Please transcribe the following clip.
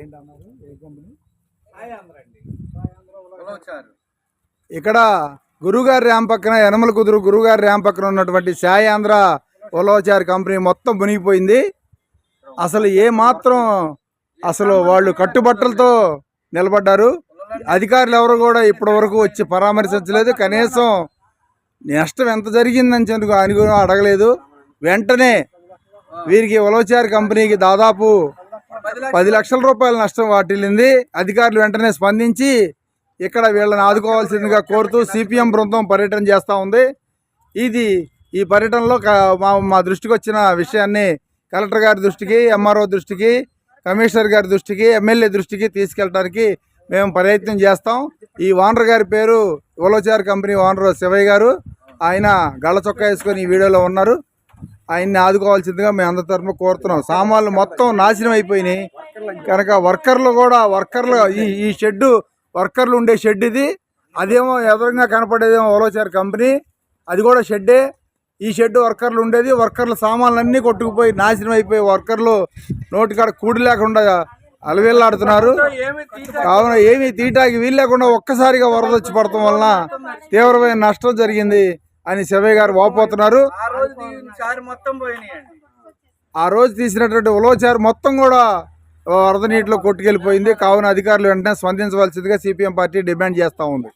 ఏంటన్నారు? ఏ company ఇక్కడ గురుగారి RAM పక్కన యనమల కుదురు గురుగారి ర్యామ్ పక్కన ఉన్నటువంటి సాయి ఆంధ్ర ఉలవచారి కంపెనీ మొత్తం మునిగిపోయింది. అసలు ఏ మాత్రం అసలు వాళ్ళు కట్టుబట్టలతో నిలబడ్డారు. అధికారులు ఎవరు కూడా ఇప్పటి వరకు వచ్చి పరామర్శించలేదు. కనీసం నష్టం ఎంత జరిగిందని చెప్పి అనుగుణం అడగలేదు. వెంటనే వీరికి ఉలవచారి కంపెనీకి దాదాపు పది లక్షల రూపాయల నష్టం వాటిల్లింది. అధికారులు వెంటనే స్పందించి ఇక్కడ వీళ్ళని ఆదుకోవాల్సిందిగా కోరుతూ సిపిఎం బృందం పర్యటన చేస్తూ ఉంది. ఇది ఈ పర్యటనలో మా మా దృష్టికి వచ్చిన విషయాన్ని కలెక్టర్ గారి దృష్టికి ఎంఆర్ఓ దృష్టికి కమిషనర్ గారి దృష్టికి ఎమ్మెల్యే దృష్టికి తీసుకెళ్ళడానికి మేము ప్రయత్నం చేస్తాం. ఈ ఓనర్ గారి పేరు ఓలోచార్ కంపెనీ ఓనర్ శివయ్య గారు. ఆయన గళ్ళ చొక్కా వేసుకొని ఈ వీడియోలో ఉన్నారు. ఆయన్ని ఆదుకోవాల్సిందిగా మేము అందరి తరఫున కోరుతున్నాం. సామాన్లు మొత్తం నాశనం అయిపోయినాయి. కనుక వర్కర్లు కూడా వర్కర్లు ఈ ఈ షెడ్డు వర్కర్లు ఉండే షెడ్ ఇది. అదేమో ఎదురుగా కనపడేదేమో ఓలోచార్ కంపెనీ. అది కూడా షెడ్డే. ఈ షెడ్ వర్కర్లు ఉండేది. వర్కర్ల సామాన్లన్నీ కొట్టుకుపోయి నాశనం అయిపోయి వర్కర్లు నోటికాడ కూడి లేకుండా అలవేళ్ళాడుతున్నారు కావున ఏమీ తీయటానికి వీలు లేకుండా ఒక్కసారిగా వరద వచ్చి పడటం వలన తీవ్రమైన నష్టం జరిగింది. అని శివయ్య గారు వాపోతున్నారు. ఆ రోజు తీసినటువంటి ఉలవచారు మొత్తం కూడా వరద నీటిలో కొట్టుకెళ్ళిపోయింది. కావున అధికారులు వెంటనే స్పందించవలసిందిగా సిపిఎం పార్టీ డిమాండ్ చేస్తూ ఉంది.